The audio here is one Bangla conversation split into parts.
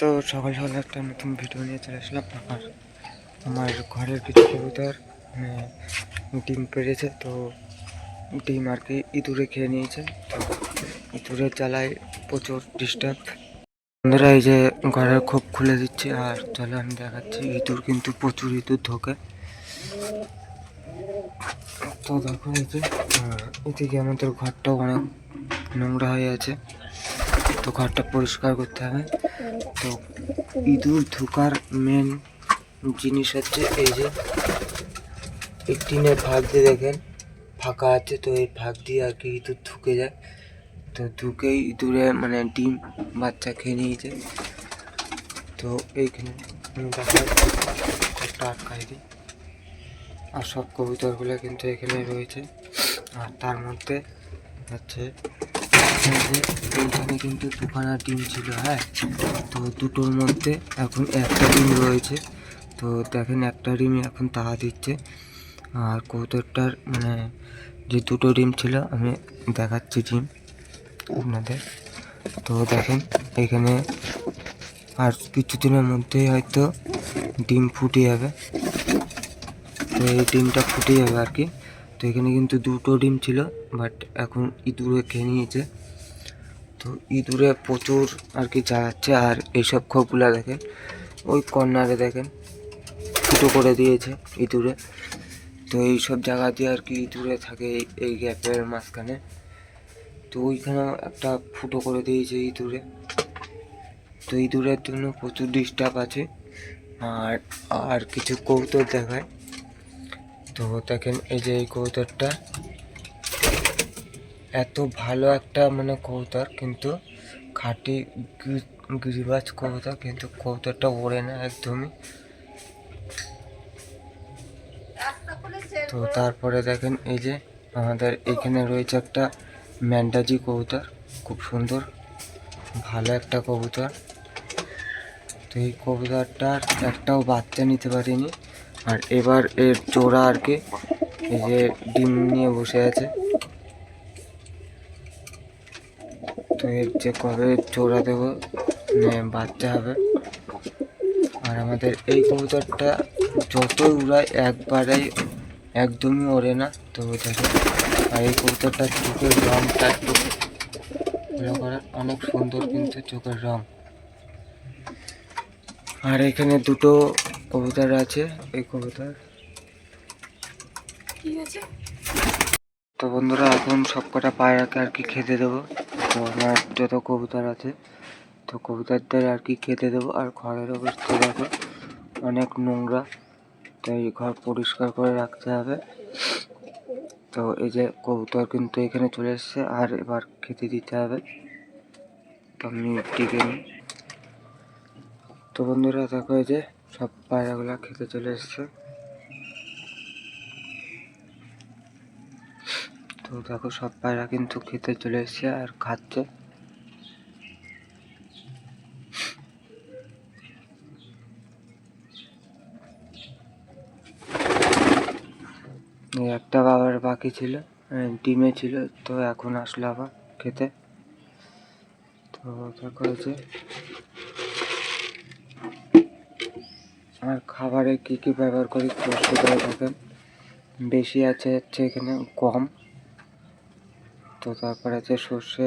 তো সকাল সকাল একটা নতুন ভিডিও নিয়ে চলে আসলাম। আর আমার ঘরের কিছু কবুতর মানে ডিম পেড়েছে, তো ডিম আর কি ইঁদুরে খেয়ে নিয়েছে। তো ইঁদুরের জ্বালায় প্রচুর ডিস্টার্ব বন্ধুরা, এই যে ঘরের খোপ খুলে দিচ্ছে আর চলে আমি দেখাচ্ছি, ইঁদুর কিন্তু প্রচুর ইঁদুর ঢোকে। তো দেখো এই যে এদিকে আমাদের ঘরটাও অনেক নোংরা হয়ে আছে। তো ঘরটা পরিষ্কার করতে হবে। তো ইঁদুর ঢোকার মেন জিনিস হচ্ছে এই যে এই টিনের ভাগ দিয়ে দেখেন, ফাঁকা আছে তো এই ভাগ দিয়ে আর কি ইঁদুর ঢুকে যায়। তো ঢুকেই ইঁদুরে মানে ডিম বাচ্চা খেয়ে নিয়েছে। তো এইখানে একটা আটকাই দিই। আর সব কবুতরগুলো কিন্তু এখানে রয়েছে। আর তার মধ্যে হচ্ছে এই যে এইখানে কিন্তু দুখানা ডিম ছিল হ্যাঁ? তো দুটোর মধ্যে এখন একটা ডিম রয়েছে। তো দেখেন, একটা ডিম এখন তাহা দিচ্ছে। আর কবুতরটার মানে যে দুটো ডিম ছিল, আমি দেখাচ্ছি ডিম আপনাদের। তো দেখেন, এখানে আর কিছুদিনের মধ্যেই হয়তো ডিম ফুটে যাবে। তো এই ডিমটা ফুটে যাবে আর কি। তো এখানে কিন্তু দুটো ডিম ছিল, বাট এখন ইঁদুরে খেয়ে নিয়েছে। তো ইঁদুরে প্রচুর আর কি জ্বালাচ্ছে আর এইসব খোপগুলা দেখেন, ওই কর্নারে দেখেন, ফুটো করে দিয়েছে ইঁদুরে। তো এইসব জায়গা দিয়ে আর কি ইঁদুরে থাকে এই- গ্যাপের মাঝখানে। তো ওইখানেও একটা ফুটো করে দিয়েছে ইঁদুরে। তো ইঁদুরের জন্য প্রচুর ডিস্টার্ব আছে, আর আর কিছু কৌতুক দেখায়। তো দেখেন এই যে এই কবুতরটা এত ভালো একটা মানে কবুতর, কিন্তু খাঁটি গিরিবাজ কবুতর, কিন্তু কবুতরটা ওড়ে না একদমই। তো তারপরে দেখেন এই যে আমাদের এখানে রয়েছে একটা ম্যান্ডাজি কবুতর, খুব সুন্দর, ভালো একটা কবুতর। তো এই কবুতরটার একটাও বাচ্চা নিতে পারিনি, আর এবার এর জোড়া আর কি, এই যে ডিম নিয়ে বসে আছে তো এর যে কবে জোড়া দেবো বাচ্চা হবে। আর আমাদের এই কবুতরটা যতই উড়ায় একবারেই একদমই ওড়ে না। তো দেখো আর এই কবুতরটার চোখের রঙটা একটু অনেক সুন্দর কিন্তু চোখের রং। আর এখানে দুটো কবুতর আছে এই কবুতর। তো বন্ধুরা এখন সব কটা পায়রাকে আর কি খেতে দেবো। তো আমার যত কবুতর আছে, তো কবুতরদের আর কি খেতে দেবো? আর ঘরের অবস্থা দেখো, অনেক নোংরা। তো এই ঘর পরিষ্কার করে রাখতে হবে। তো এই যে কবুতর কিন্তু এখানে চলে এসছে, আর এবার খেতে দিতে হবে। তো আমি টিকে নিই। তো বন্ধুরা, দেখো এই যে সব পায়রাগুলা খেতে চলে এসছে। তো দেখো, সব পায়রা কিন্তু খেতে চলে এসছে আর খাচ্ছে। একটা বাবার বাকি ছিল ডিমে ছিল, তো এখন আসলো আবার খেতে। তো দেখো যে, আর খাবারে কি কি ব্যবহার করি বেশি আছে হচ্ছে এখানে গম। তো তারপর আছে সর্ষে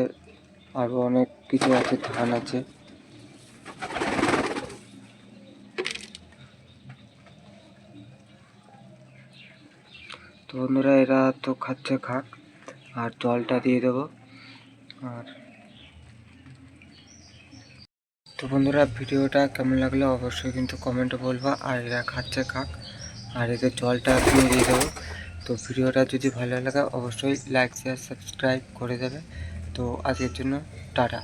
আরও অনেক কিছু আছে, ধান আছে। তো বন্ধুরা, এরা তো খাচ্ছে খাক, আর জলটা দিয়ে দেবো, আর তো বন্ধুরা, ভিডিওটা কেমন লাগল অবশ্যই কিন্তু কমেন্টে বলবা, আর এরা খাচ্ছে খাক, আর এদের জলটা দিয়ে দিয়ে দেবো। তো ভিডিওটা যদি ভালো লাগে, অবশ্যই লাইক শেয়ার সাবস্ক্রাইব করে দেবে। তো আজকের জন্য টাটা।